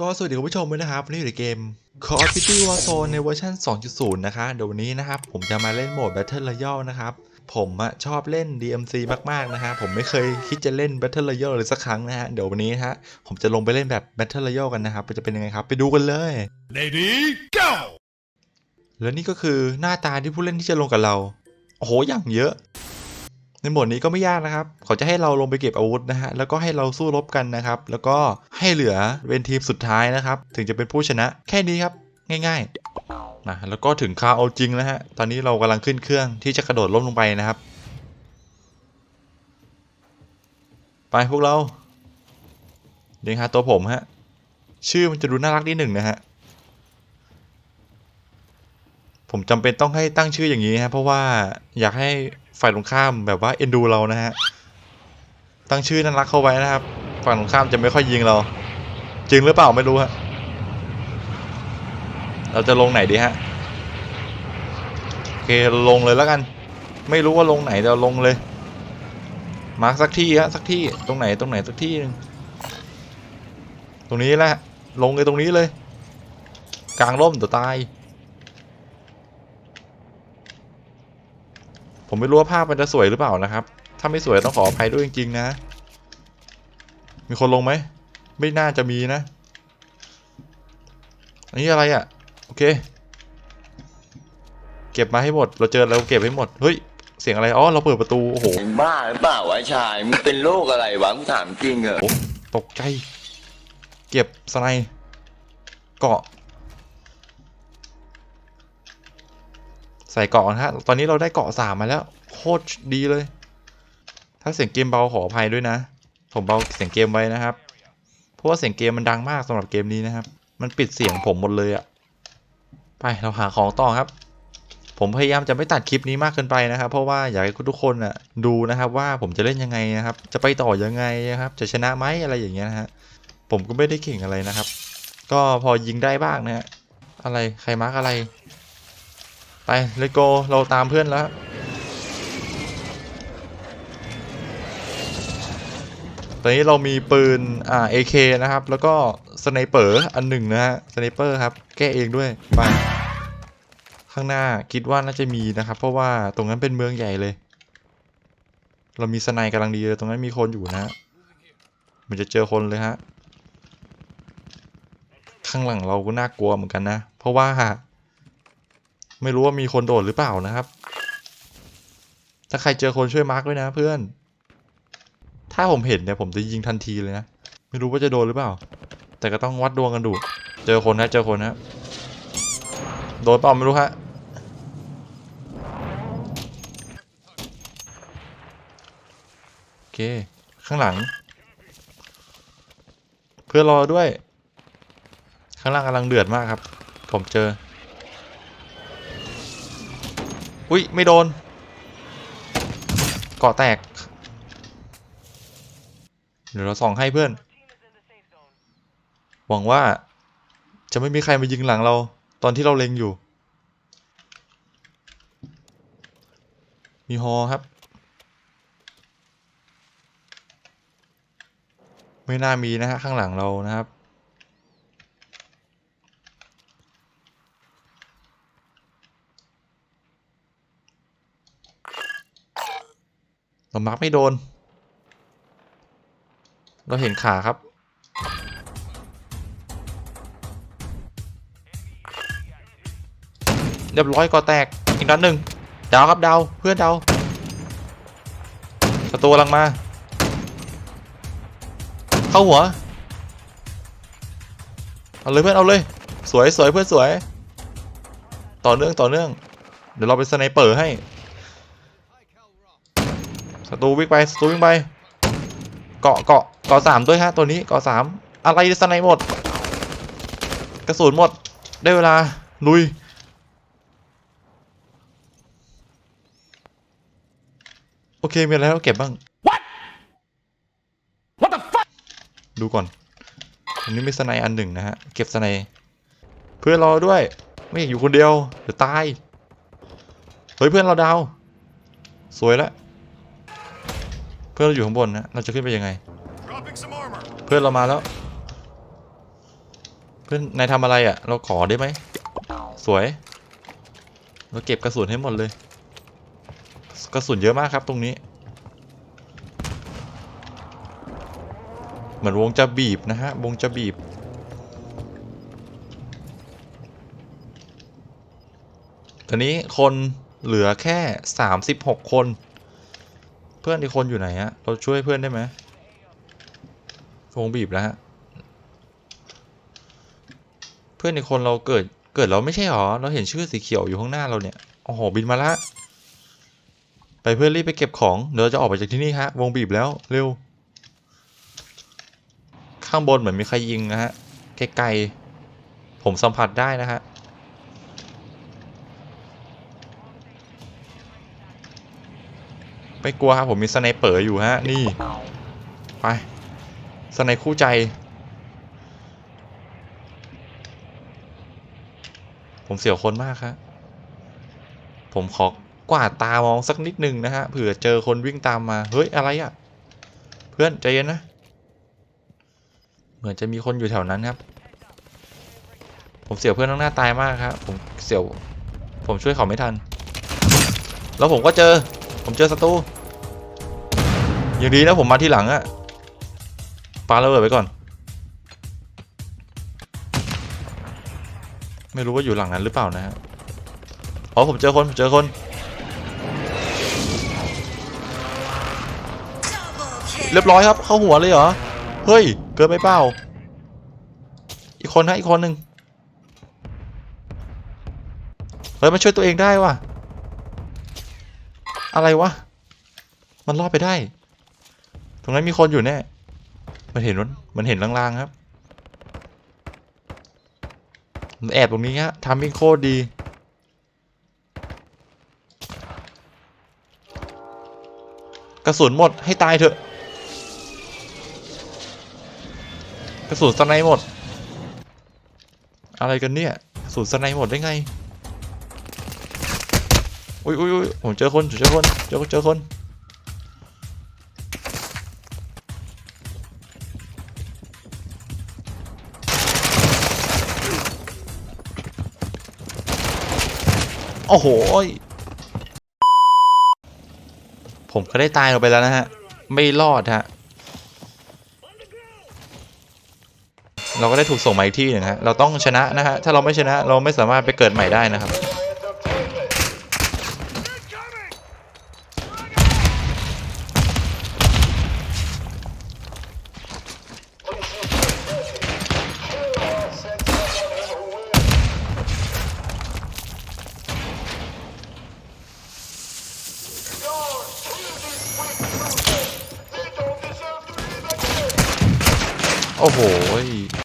ก็สวัสดีคุณผู้ชมด้วยนะครับวันนี่อยู่ในเกม Call of Duty Warzone ในเวอร์ชัน2.0 นะคะ เดี๋ยววันนี้นะครับ ผมจะมาเล่นโหมด Battle Royale นะครับ ผมอะชอบเล่น DMC มาก ๆ นะฮะ ผมไม่เคยคิดจะเล่น Battle Royale เลยสักครั้งนะฮะ เดี๋ยววันนี้ฮะ ผมจะลงไปเล่นแบบ Battle Royale กันนะครับ จะเป็นยังไงครับ ไปดูกันเลย Lady, go! แล้วนี่ก็คือหน้าตาที่ผู้เล่นที่จะลงกับเรา โอ้โห อย่างเยอะ ในโหมดนี้ก็ไม่ยากนะครับ เขาจะให้เราลงไปเก็บอาวุธนะฮะ แล้วก็ให้เราสู้รบกันนะครับ แล้วก็ให้เหลือเป็นทีมสุดท้ายนะครับ ถึงจะเป็นผู้ชนะ แค่นี้ครับ ง่ายๆ นะ แล้วก็ถึงคาเอาจริงแล้วฮะ ตอนนี้เรากำลังขึ้นเครื่องที่จะกระโดดล่มลงไปนะครับ ไปพวกเราเดี๋ยวหาตัวผมฮะ ชื่อมันจะดูน่ารักนิดหนึ่งนะฮะผมจำเป็นต้องให้ตั้งชื่ออย่างนี้ฮะเพราะว่าอยากให้ ฝ่ายตรงข้ามแบบว่าเอ็นดูเรานะฮะ ตั้งชื่อน่ารักเข้าไว้นะครับ ฝั่งตรงข้ามจะไม่ค่อยยิงเรา จริงหรือเปล่าไม่รู้ฮะ เราจะลงไหนดีฮะ โอเคลงเลยแล้วกัน ไม่รู้ว่าลงไหนเราลงเลย มาร์กสักที่ฮะสักที่ตรงไหนตรงไหนสักที่หนึ่งตรงนี้แหละ ลงเลยตรงนี้เลย กลางร่มตัวตาย ผมไม่รู้ว่าภาพมันจะสวยหรือเปล่านะครับ ถ้าไม่สวยต้องขออภัยด้วยจริงๆนะ มีคนลงไหม ไม่น่าจะมีนะ อันนี้อะไรอะ่ะ โอเค เก็บมาให้หมด เราเจอเราเก็บให้หมด เฮ้ย เสียงอะไร อ๋อ เราเปิดประตู โอ้โหมึงบ้าหรือเปล่าวะชายมึงเป็นโรคอะไรวะกูถามจริงเหรอโอ้ตกใจ เก็บสไนด์เกาะ ใส่เกาะนะฮะตอนนี้เราได้เกาะสามมาแล้ว โคตรดีเลย ถ้าเสียงเกมเบาขออภัยด้วยนะ ผมเบาเสียงเกมไว้นะครับ เพราะว่าเสียงเกมมันดังมากสำหรับเกมนี้นะครับ มันปิดเสียงผมหมดเลยอะไปเราหาของต่อครับ ผมพยายามจะไม่ตัดคลิปนี้มากเกินไปนะครับ เพราะว่าอยากให้ทุกคนอะดูนะครับ ว่าผมจะเล่นยังไงนะครับ จะไปต่อยังไงนะครับ จะชนะไหมอะไรอย่างเงี้ยนะฮะผมก็ไม่ได้เก่งอะไรนะครับ ก็พอยิงได้บ้างนะฮะอะไรใครมาร์กอะไร ไปเลโกเราตามเพื่อนแล้วตอนนี้เรามีปืนอ่า AK นะครับ แล้วก็สไนเปอร์อันหนึ่งนะฮะสไนเปอร์ครับ แก้เองด้วยไปข้างหน้าคิดว่าน่าจะมีนะครับ เพราะว่าตรงนั้นเป็นเมืองใหญ่เลย เรามีสไนกำลังดีเลยตรงนั้นมีคนอยู่นะฮะมันจะเจอคนเลยฮะข้างหลังเราก็น่ากลัวเหมือนกันนะ เพราะว่า ไม่รู้ว่ามีคนโดดหรือเปล่านะครับ ถ้าใครเจอคนช่วยมาร์กด้วยนะเพื่อน ถ้าผมเห็นเนี่ยผมจะยิงทันทีเลยนะ ไม่รู้ว่าจะโดนหรือเปล่า แต่ก็ต้องวัดดวงกันดู เจอคนนะเจอคนนะโดนเปล่าไม่รู้ฮะ โอเค ข้างหลัง เพื่อรอด้วย ข้างล่างกำลังเดือดมากครับ ผมเจอ อุ้ยไม่โดนกาะแตก เดี๋ยวเราส่องให้เพื่อน หวังว่าจะไม่มีใครมายิงหลังเรา ตอนที่เราเล็งอยู่ มีฮอครับ ไม่น่ามีนะฮะข้างหลังเรานะครับ เรามาร์กไม่โดน เราเห็นขาครับ เรียบร้อยก็แตก อีกนัดหนึ่งดาวครับดาวเพื่อนดาวประตูลังมา เข้าหัว เอาเลยเพื่อนเอาเลย สวยสวยเพื่อนสวย ต่อเนื่องต่อเนื่อง เดี๋ยวเราไปสไนเปอร์ให้ ศัตรูวิ่งไปศัตรูวิ่งไป เกาะเกาะเกาะสามด้วยฮะตัวนี้เกาะสามอะไรสไนหมด กระสุนหมด ได้เวลา ลุย โอเค มีอะไรให้เราเก็บบ้าง What the fuck? ดูก่อน อันนี้มีสไนอันหนึ่งนะฮะ เก็บสไนเพื่อนเราด้วย ไม่อยากอยู่คนเดียว เดี๋ยวตาย เฮ้ยเพื่อนเราดาว สวยแล้ว เพื่อนเราอยู่ข้างบนนะเราจะขึ้นไปยังไง Dropping some armor. เพื่อนเรามาแล้ว เพื่อนนายทำอะไรอะ่ะ เราขอได้ไหมสวย เราเก็บกระสุนให้หมดเลย กระสุนเยอะมากครับตรงนี้ เหมือนวงจะบีบนะฮะ วงจะบีบ ตอนนี้คนเหลือแค่ 36 คน เพื่อนอีกคนอยู่ไหนฮะ เราช่วยเพื่อนได้ไหมวงบีบแล้วฮะ เพื่อนอีกคนเราเกิด เกิดเราไม่ใช่หรอ เราเห็นชื่อสีเขียวอยู่ข้างหน้าเราเนี่ย โอ้โห บินมาละ ไปเพื่อนรีบไปเก็บของ เดี๋ยวจะออกไปจากที่นี่ฮะ วงบีบแล้ว เร็ว ข้างบนเหมือนมีใครยิงนะฮะ ไกลๆ ผมสัมผัสได้นะฮะ ไม่กลัวครับผมมีสไนเปอร์อยู่ฮะนี่ไปสไนคู่ใจ ผมเสียวคนมากครับผมขอกวาดตามองสักนิดนึงนะฮะเผื่อเจอคนวิ่งตามมาเฮ้ยอะไรอะ่ะ เพื่อนใจเย็นนะ เหมือนจะมีคนอยู่แถวนั้นครับ ผมเสียวเพื่อนข้างหน้าตายมากครับผมเสียวผมช่วยเขาไม่ทัน แล้วผมก็เจอ ผมเจอศัตรู อย่างดีนะผมมาที่หลังอะปาระเบิดไปก่อน ไม่รู้ว่าอยู่หลังนั้นหรือเปล่านะฮะอ๋อผมเจอคนผมเจอคนเรียบร้อยครับ เข้าหัวเลยเหรอ เฮ้ย เกินไปเปล่า อีกคนนะอีกคนหนึ่งเฮ้ยมาช่วยตัวเองได้ว่ะ อะไรวะ มันรอดไปได้ ตรงนั้นมีคนอยู่แน่ มันเห็นมันมันเห็นลางๆครับ มันแอบตรงนี้ฮะทำมิ่งโคตรดีกระสุนหมดให้ตายเถอะ กระสุนสไนหมด อะไรกันเนี่ยกระสุนสไนหมดได้ไง อุ้ยอุ้ยอุ้ยผมเจอคนผมเจอคนเจอเจอคน โอ้โห ผมก็ได้ตายลงไปแล้วนะฮะ ไม่รอดฮะ เราก็ได้ถูกส่งมาอีกที่หนึ่งฮะ เราต้องชนะนะฮะ ถ้าเราไม่ชนะเราไม่สามารถไปเกิดใหม่ได้นะครับ โห